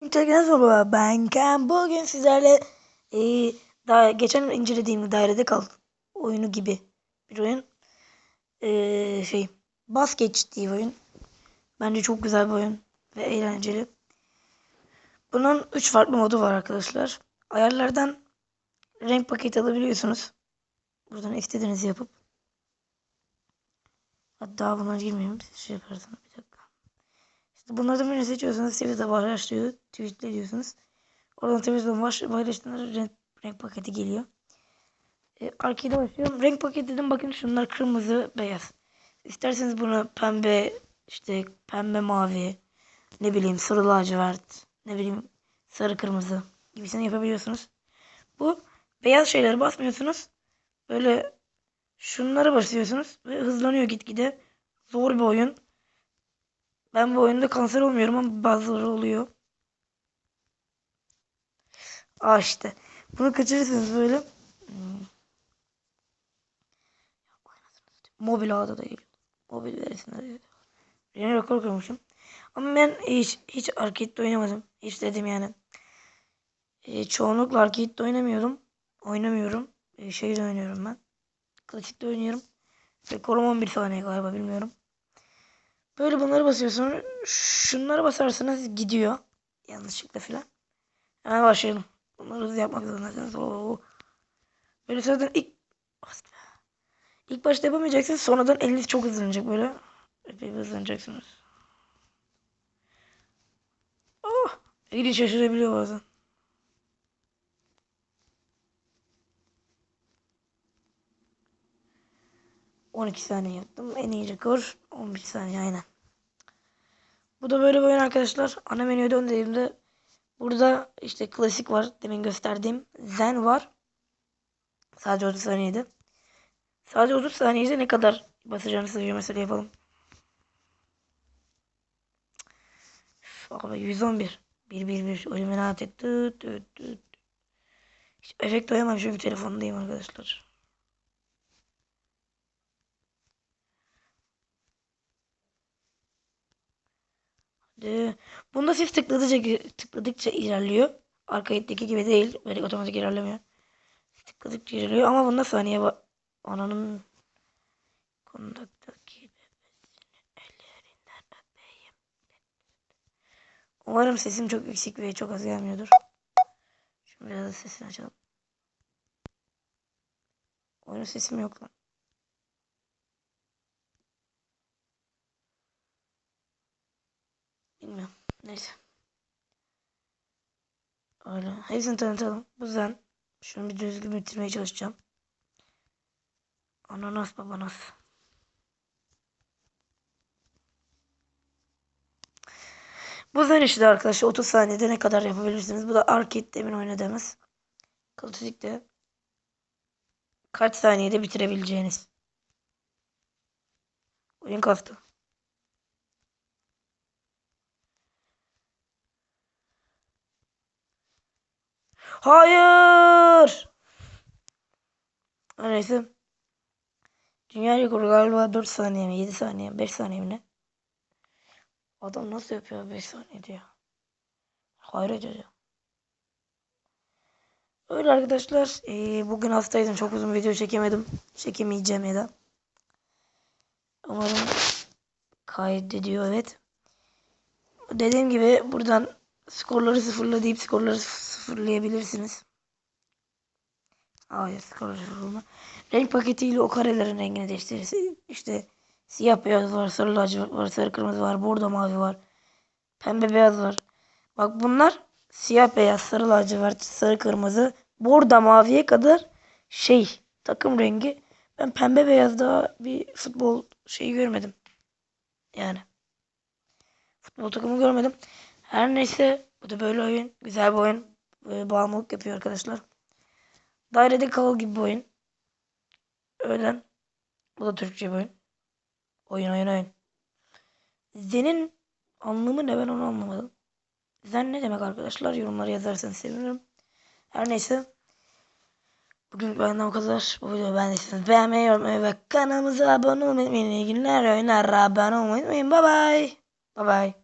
Tekrar merhaba ben Ken. Bugün sizlerle e, daha geçen incelediğim dairede kal oyunu gibi bir oyun. E, şey basket diye oyun. Bence çok güzel bir oyun ve eğlenceli. Bunun 3 farklı modu var arkadaşlar. Ayarlardan renk paketi alabiliyorsunuz. Buradan istediğinizi yapıp. Hatta buna girmeyeyim. Şey yaparsam bir dakika. Bunlardan birini seçiyorsunuz. Twitter'da başlıyor. Tweetle diyorsunuz. Oradan Twitter'dan baş, paylaştığınız renk, renk paketi geliyor. E, arcade'e başlıyorum. Renk paketi dedim bakın şunlar kırmızı, beyaz. İsterseniz bunu pembe, işte pembe mavi, ne bileyim sarı lacivert, ne bileyim sarı kırmızı gibisini yapabiliyorsunuz. Bu beyaz şeyleri basmıyorsunuz. Böyle şunlara basıyorsunuz ve hızlanıyor gitgide. Zor bir oyun. Ben bu oyunda kanser olmuyorum ama bazıları oluyor. Aa işte. Bunu kaçırırsınız böyle. Hmm. Mobil ağda değil. Mobil verisinde. Yeni rekor kırmışım. Ama ben hiç hiç arcade oynamadım. Hiç dedim yani. E, çoğunlukla arcade oynamıyorum. Oynamıyorum. E, şeyde oynuyorum ben. Klasikte oynuyorum. Rekorum 11 saniye galiba bilmiyorum. Böyle bunları basıyorsunuz. Şunları basarsanız gidiyor. Yanlışlıkla filan. Hemen başlayalım. Bunları hızlı yapmak zorundasınız. Oo. Böyle zaten ilk ilk başta yapamayacaksınız. Sonradan eliniz çok hızlanacak böyle. Epey hızlanacaksınız. Oh. Eli şaşırabiliyor bazen. On iki saniye yaptım. En iyi rekor 11 saniye aynen. Bu da böyle bir oyun arkadaşlar. Ana menüye döndüğümde burada işte klasik var. Demin gösterdiğim Zen var. Sadece 30 saniyede. Sadece 30 saniyede ne kadar basacağını size mesela yapalım. Abi 111. 111 Illuminati. Tüt tüt tüt. Hiç efekt doyamam çünkü telefondayım arkadaşlar. Hadi. Bunda siz tıkladıkça, tıkladıkça ilerliyor. Arcade'deki gibi değil. Böyle otomatik ilerlemiyor. Tıkladıkça ilerliyor ama bunda saniye var. Ananın kondaktaki bebesini ellerinden öpeyim. Umarım sesim çok yüksek ve çok az gelmiyordur. Şimdi biraz da sesini açalım. Oyunun sesim yok lan. Bilmiyorum. Neyse. Öyle. Hepsini tanıtalım. Bu zen. Şunu bir düzgün bitirmeye çalışacağım. Ananas babanas. Bu zen işte arkadaşlar 30 saniyede ne kadar yapabilirsiniz. Bu da arcade demin oynadığımız. Klasikte kaç saniyede bitirebileceğiniz. Oyun kastı. Hayır. Neyse. Dünya rekoru galiba 4 saniye mi 7 saniye mi 5 saniye mi ne? Adam nasıl yapıyor 5 saniyede ya? Hayret ediyor. Öyle arkadaşlar. Ee, bugün hastaydım. Çok uzun video çekemedim. Çekemeyeceğim ya da. Umarım kaydediyor evet. Dediğim gibi buradan skorları sıfırla deyip skorları sıfırlayabilirsiniz. Hayır skorları sıfırlama. Renk paketiyle o karelerin rengini değiştirirsin. İşte siyah beyaz var, sarı lacivert var, sarı kırmızı var, bordo mavi var. Pembe beyaz var. Bak bunlar siyah beyaz, sarı lacivert, sarı kırmızı, bordo maviye kadar şey takım rengi. Ben pembe beyazda bir futbol şeyi görmedim. Yani. Futbol takımı görmedim. Her neyse bu da böyle oyun. Güzel bir oyun. Böyle bağımlılık yapıyor arkadaşlar. Dairede kal gibi bir oyun. Öğlen. Bu da Türkçe bir oyun. Oyun oyun oyun. Zen'in anlamı ne ben onu anlamadım. Zen ne demek arkadaşlar? Yorumları yazarsanız sevinirim. Her neyse. Bugün benden bu kadar. Bu videoyu beğendiyseniz beğenmeyi, yorumlayı ve kanalımıza abone olmayı unutmayın. İyi günler, oyunlar, abone olmayı unutmayın. Bye bye. Bye bye.